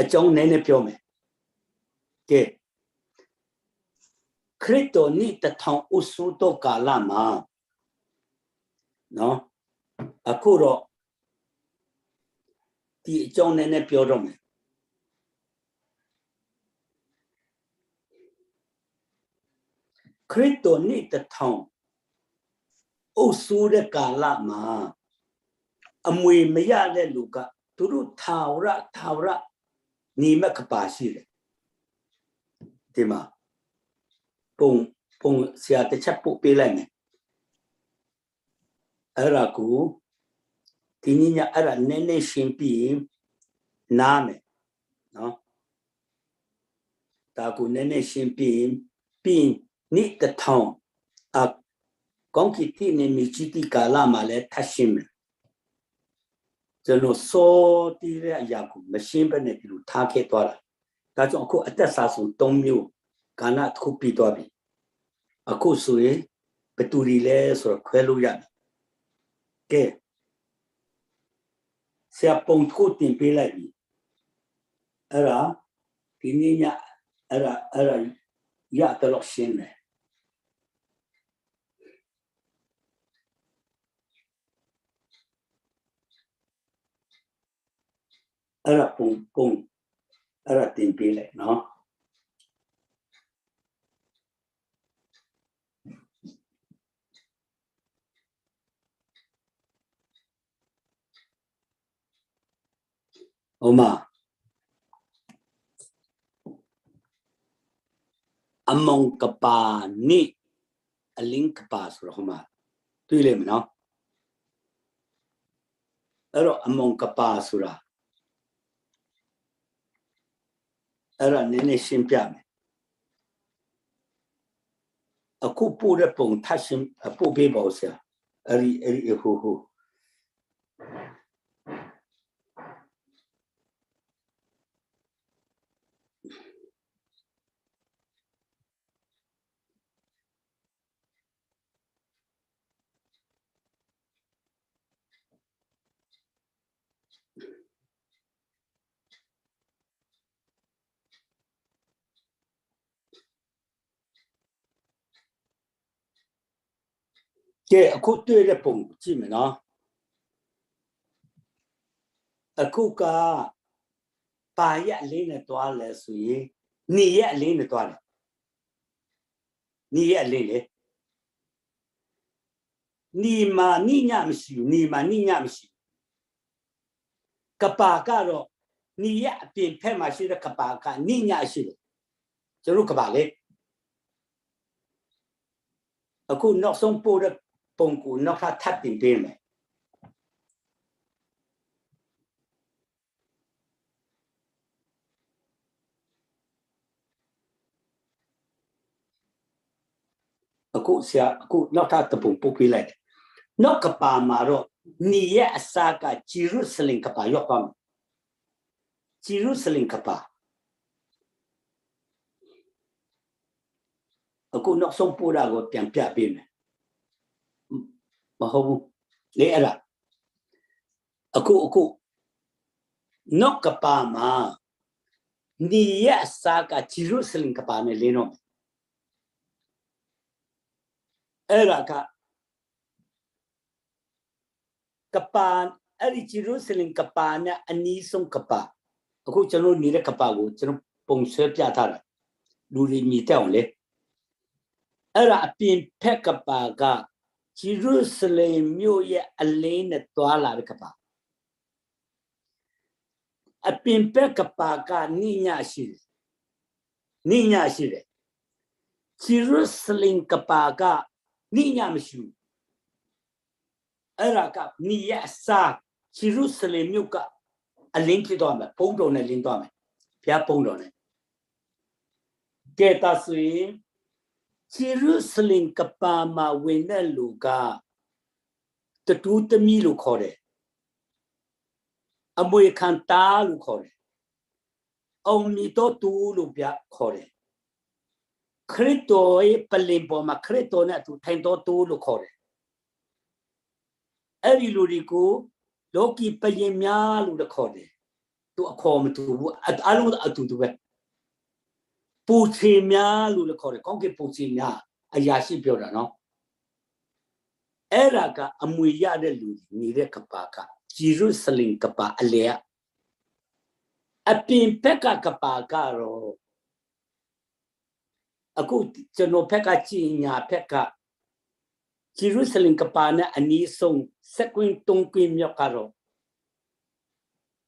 အကြောင်းနည်းနည်းပြောမယ်ကဲခရစ်တော်နိတထောင်ဥစုတော့ကာလမှာနော်အခုတော့ဒီအကြောင်းနည်းနည်းပြောတော့မယ်ခရစ်တော်နိတထောင်ဥစုတဲ့ကာလမှာအမွေမရတဲ့လူကသူတို့ထာဝရထာဝရ ညီမကပါရှိတယ်ဒီမှာပုံပုံဆရာတစ်ချက်ပို့ပေးလိုက်မယ်အဲ့ဒါကိုဒီနေ့ညအဲ့ဒါနည်းနည်းရှင်းပြီးနားမယ်နော်ဒါကိုနည်းနည်းရှင်းပြီးပြီးနေ့တစ်ထောင်အကောင်းကင်တိနေမြချီကာလာမှာလည်းထပ်ရှင်းမယ် ကျွန်တော်စောတည်တဲ့အရာကိုမရှင်းဘဲနဲ့ဒီလိုထားခဲ့သွားတာဒါကြောင့်အခုအသက်စာဆုံး၃မျိုးကာဏတစ်ခုပြီးသွားပြီအခုဆိုရင်ဘယ်သူတွေလဲဆိုတော့ခွဲလို့ရတယ်ကဲဆရာပုံတစ်ခုတင်ပေးလိုက်ပြီအဲ့ဒါဒီနေ့ညအဲ့ဒါအဲ့ဒါရတော့ရှင်းမယ် အဲ့ဒါပုံပုံအဲ့ဒါတင်ပေးလိုက်နော်ဟုတ်မှာအမုံကပါနိအလင်းကပါဆိုတော့ဟိုမှာတွေ့လိမ့်မယ်နော်အဲ့တော့အမုံကပါဆိုတာ အဲ့ဒါနည်းနည်းရှင်းပြမယ်အခုပို့တဲ့ပုံထပ်ရှင်းပို့ပေးပါဦးဆရာအဲ့ဒီအဲ့ဒီဟိုဟို ကဲအခုတွေ့တဲ့ပုံကြည့်မယ်နော်အခုကပါရက်လေးနဲ့တွားလဲဆိုရင်နေရက်လေးနဲ့တွားတယ်နေရက်လေးလေနီမာနိညမရှိဘူးနီမာနိညမရှိကပါကတော့နီရက်အပြင်ဖက်မှာရှိတဲ့ကပါကနိညရှိတယ်ကျတို့ကပါလေအခုနောက်ဆုံးပို့တဲ့ ပုံကိုနောက်ထပ်ထပ်တင်ပေးမယ်အခုဆရာအခုနောက်ထပ်တပုံပို့ပေးလိုက်တယ်နောက်ကပါမှာတော့နီရဲ့အစာကဂျေရုဆလင်ကပါရောက်သွားမယ်ဂျေရုဆလင်ကပါအခုနောက်ဆုံးပို့တာကိုပြန်ပြပေးမယ် မဟုတ်ဘူးလေအဲ့ဒါအခုအခုနောက်ကပါမှာနီရစာကဂျေရုဆလင်ကပါနဲ့လင်းတော့အဲ့ဒါကကပါအဲ့ဒီဂျေရုဆလင်ကပါနဲ့အနီးဆုံးကပါအခုကျွန်တော်နေတဲ့ကပါကိုကျွန်တော်ပုံဆွဲပြထားတာလူတွေမြည်တက်အောင်လေအဲ့ဒါအပြင်ဖက်ကပါက ဂျေရုဆလင်မြို့ရဲ့အလင်းနဲ့သွားလာတဲ့ကပါအပင်ပက်ကပါကနိညာရှိတယ်နိညာရှိတယ်ဂျေရုဆလင်ကပါကနိညာမရှိဘူးအဲ့ဒါကနိယအစာဂျေရုဆလင်မြို့ကအလင်းဖြစ်သွားမယ်ပုံတော်နဲ့လင်းသွားမယ်ဘုရားပုံတော်နဲ့ကဲတာဆိုရင် ဂျေရုဆလင်ကပါမှာဝင်တဲ့လူကတတူးသမီးလို့ခေါ်တယ်အမွေခံတာလို့ခေါ်တယ်အောင်မီတော့တူလို့ပြခေါ်တယ်ခရစ်တော်ရဲ့ပလင်ပေါ်မှာခရစ်တော်နဲ့အတူထိုင်တော်တူလို့ခေါ်တယ်အဲ့ဒီလူတွေကိုလောကီပလင်များလို့ခေါ်တယ်သူအခေါ်မတူဘူးအလုံးအတူတူပဲ ပူချေများလို့လည်းခေါ်တယ်ကောင်းကင်ပူချေများအရာရှိပြောတာနော်အဲ့ဒါကအမွေရတဲ့လူနေတဲ့ကပါကဂျေရုဆလင်ကပါအလေအပြင်ဘက်ကကပါကတော့အခုကျွန်တော်ဘက်ကကြည်ညာဘက်ကဂျေရုဆလင်ကပါနဲ့အနီးဆုံးစက်ကွင်းတုံးကွင်းမြောက်ကတော့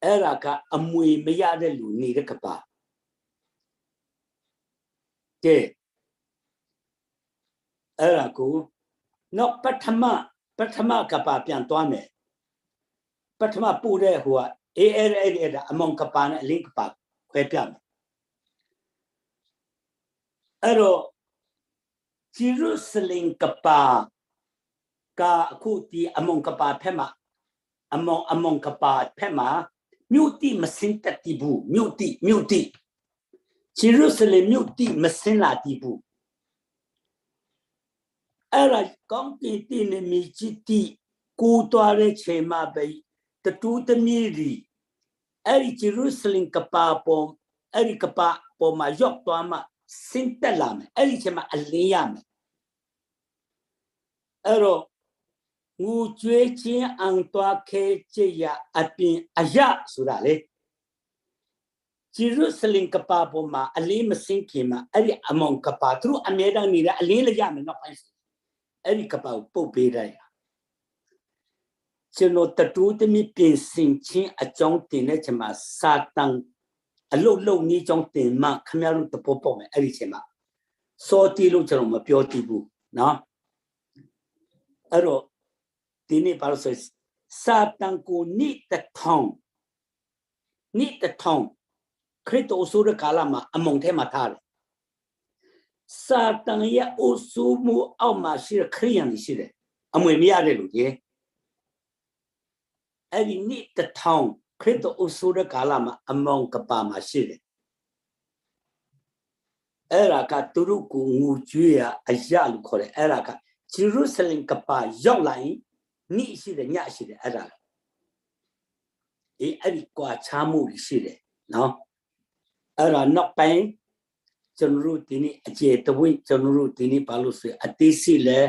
အဲ့ဒါကအမွေမရတဲ့လူနေတဲ့ကပါ ကဲအဲ့ဒါကိုနောက်ပထမပထမကပါပြန်သွားမယ်ပထမပို့တဲ့ဟိုကအေးအဲ့အဲ့အဲ့အမောင်ကပါနဲ့အလင်းကပါခွဲပြမယ်အဲ့တော့ဂျေရုဆလင်ကပါကအခုဒီအမောင်ကပါဖက်မှာအမောင်အမောင်ကပါဖက်မှာမြို့တိမစင်တတိဘူးမြို့တိမြို့တိ ဂျေရုဆလင်မြို့တိမစင်လာတိဘူးအဲ့ဒါကောင်းကင်တိနေမြကြည့်တိကိုသွားတဲ့ချိန်မှာပဲတတူးသမီးဒီအဲ့ဒီဂျေရုဆလင်ကပါပေါ်အဲ့ဒီကပါပေါ်မှာရောက်သွားမှစင်တက်လာမယ်အဲ့ဒီချိန်မှာအလင်းရမယ်အဲ့တော့ငူကျွေးခြင်းအံသွားခဲချေရအပြင်အယဆိုတာလေ ဂျေရုဆလင်ကပါပေါ်မှာအလင်းမစင်ခင်မှာအဲ့ဒီအမောင်ကပါသူတို့အမြဲတမ်းနေတဲ့အလင်းလည်းရမယ်နောက်ပိုင်းအဲ့ဒီကပါကိုပုတ်ပေးလိုက်ကျွန်တော်တတူးတမိပြင်ဆင်ခြင်းအကြောင်းတင်တဲ့ချိန်မှာစာတန်အလုတ်လုတ်နည်းကြောင်းတင်မှခမရတို့တပေါ်ပေါ်မယ်အဲ့ဒီချိန်မှာစောတီလို့ကျွန်တော်မပြောတည်ဘူးနော်အဲ့တော့ဒီနေ့ဘာလို့ဆိုစာတန်ကိုနိတထောင်နိတထောင် ခရစ်တော်ဆိုတဲ့ကာလမှာအမုံထဲမှာထားတယ်စာတန်ရဲ့အဆူမှုအောက်မှာရှိတဲ့ခရိယန်တွေရှိတယ်အမွေမရတဲ့လူကြီးအဲ့ဒီနိတထောင်ခရစ်တော်အဆူတဲ့ကာလမှာအမောင်ကပါမှာရှိတယ်အဲ့ဒါကသူတို့ကိုငူကျွေးရအရလို့ခေါ်တယ်အဲ့ဒါကဂျေရုဆလင်ကပါရောက်လာရင်နိရှိတယ်ညရှိတယ်အဲ့ဒါအေးအဲ့ဒီကွာချားမှုရှိတယ်နော် အဲ့ဒါနောက်ပိုင်းကျွန်တော်တို့ဒီနေ့အကျေတဝိကျွန်တော်တို့ဒီနေ့ဘာလို့ဆိုအသေးစိလဲ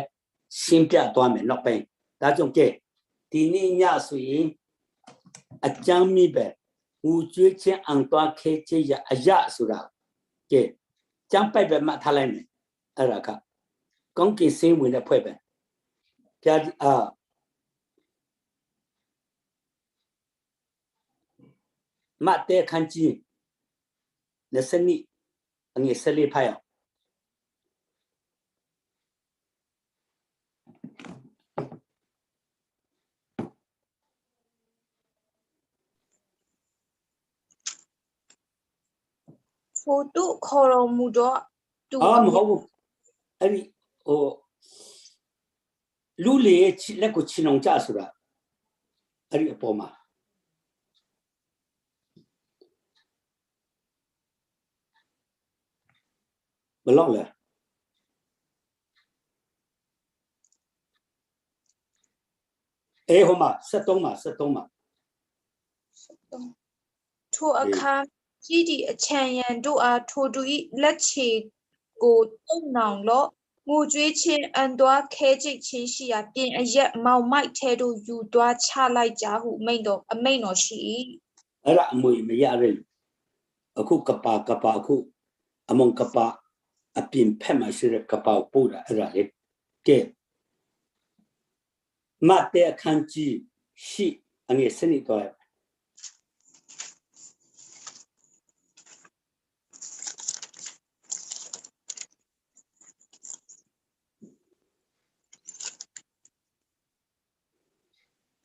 ရှင်းပြသွားမယ်နောက်ပိုင်းဒါကြောင့်ကဲဒီနေ့ညဆိုရင်အကြမ်းမိပဲငူကျွေးခြင်းအံသွားခဲခြင်းရအရဆိုတာကဲကြမ်းပိုက်ပဲမှတ်ထားလိုက်မယ်အဲ့ဒါကကောင်းကင်စင်းဝင်တဲ့ဖွဲ့ပဲပြာအာမတ်တဲ့ခန်းကြီး လက်စနိအငယ်ဆက်လေးဖတ်ရအောင်ဖိုတုခေါ်တော်မူသောသူအာမဟုတ်ဘူးအဲ့ဒီဟိုလူလေလက်ကိုချင်အောင်ကြဆိုတာအဲ့ဒီအပေါ်မှာ ဘယ်လောက်လဲအေးဟိုမှာ73မှာ73မှာထိုအခါကြီးဒီအချံရန်တို့အားထိုသူ၏လက်ချေကိုတုံနောင်လော့ငိုကြွေးခြင်းအန်သွားခဲကြိတ်ခြင်းရှိရာပြင်အရက်မောင်မိုက်ထဲတို့ယူသွားချလိုက်ကြဟုမိန့်တော်အမိန့်တော်ရှိ၏အဲ့ဒါအမွေမရရလို့အခုကပါကပါအခုအမုံကပါ အပြင်ဖက်မှာရှိတဲ့ကပါပို့တာအဲ့ဒါလေကဲမတ်တဲ့အခန်းကြီးရှိအငယ်စနစ်တော့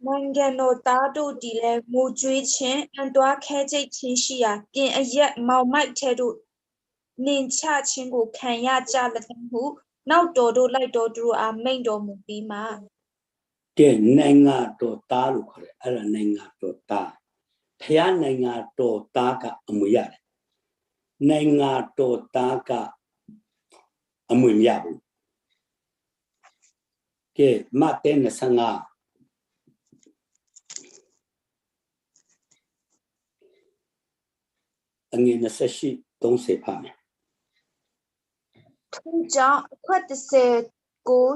နိုင်ငံတော်သားတို့ဒီလဲငိုကြွေးခြင်းအန်သွားခဲကြိတ်ခြင်းရှိရာပြင်အရက်မောင်မိုက်ထဲတို့ နင်ချခြင်းကိုခံရကြလက်ဟုနောက်တော်တို့လိုက်တော်သူတို့အားမိန့်တော်မူပြီးမှကဲနိုင်ငံတော်သားလို့ခေါ်တယ်အဲ့ဒါနိုင်ငံတော်သားဖျားနိုင်ငံတော်သားကအမွေရတယ်နိုင်ငံတော်သားကအမွေမရဘူးကဲမတ်တဲ့25အငယ်28 30ဖတ်မယ် ထို့ကြောင့်အခွက်30ကို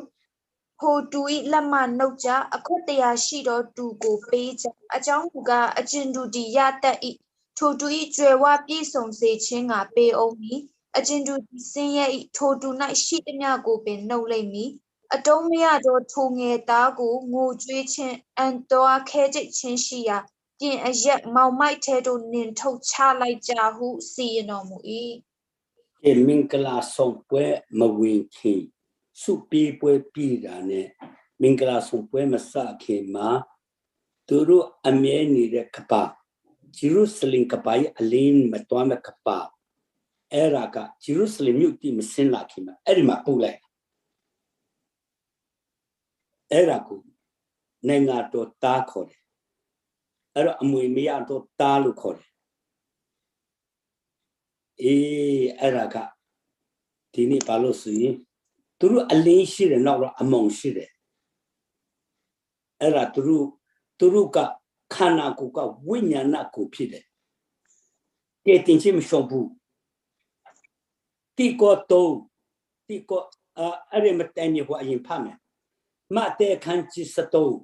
ထိုတူ၏လက်မှနှုတ်ကြအခွက်100ရှိသောတူကိုပေးကြအကြောင်းမူကားအကျဉ်တူဒီရတတ်၏ထိုတူ၏ကျွယ်ဝပြည့်စုံစေခြင်းကပေးအောင်မည်အကျဉ်တူဒီစင်းရဲ့၏ထိုတူ၌ရှိသည်မြကိုပင်နှုတ်လိမ့်မည်အတုံးမရသောထိုငယ်သားကိုငိုကြွေးခြင်းအန်တော်ခဲကြိတ်ခြင်းရှိရာပြင်အရက်မောင်မိုက်ထဲသို့နင်ထုတ်ချလိုက်ကြဟုစီရင်တော်မူ၏ေ မင်္ဂလာဆောင်ပွဲမဝင်ခင်စုပြေးပွဲပြည်တာနဲ့မင်္ဂလာဆောင်ပွဲမစခင်မှာသူတို့အမြဲနေတဲ့ကပဂျေရုဆလင်ကပရဲ့အလင်းမတော်မဲ့ကပအဲ့ဒါကဂျေရုဆလင်မြို့တိမစင်လာခင်မှာအဲ့ဒီမှာပုတ်လိုက်အဲ့ဒါကိုနိုင်ငံတော်တားခေါ်တယ်အဲ့တော့အမွေမရတော့တားလို့ခေါ်တယ် အေးအဲ့ဒါကဒီနေ့ဘာလို့ဆိုရင်သူတို့အလင်းရှိတယ်နောက်တော့အမုံရှိတယ်အဲ့ဒါသူတို့သူတို့ကခန္ဓာကိုယ်ကဝိညာဏကိုဖြစ်တယ်တည်တင်ချင်းမရှုံဘူးတိကောတုံးတိကောအာအဲ့ဒီမတိုင်မြေဟိုအရင်ဖတ်မယ်မတဲ့ခန်းချစ်စတုံး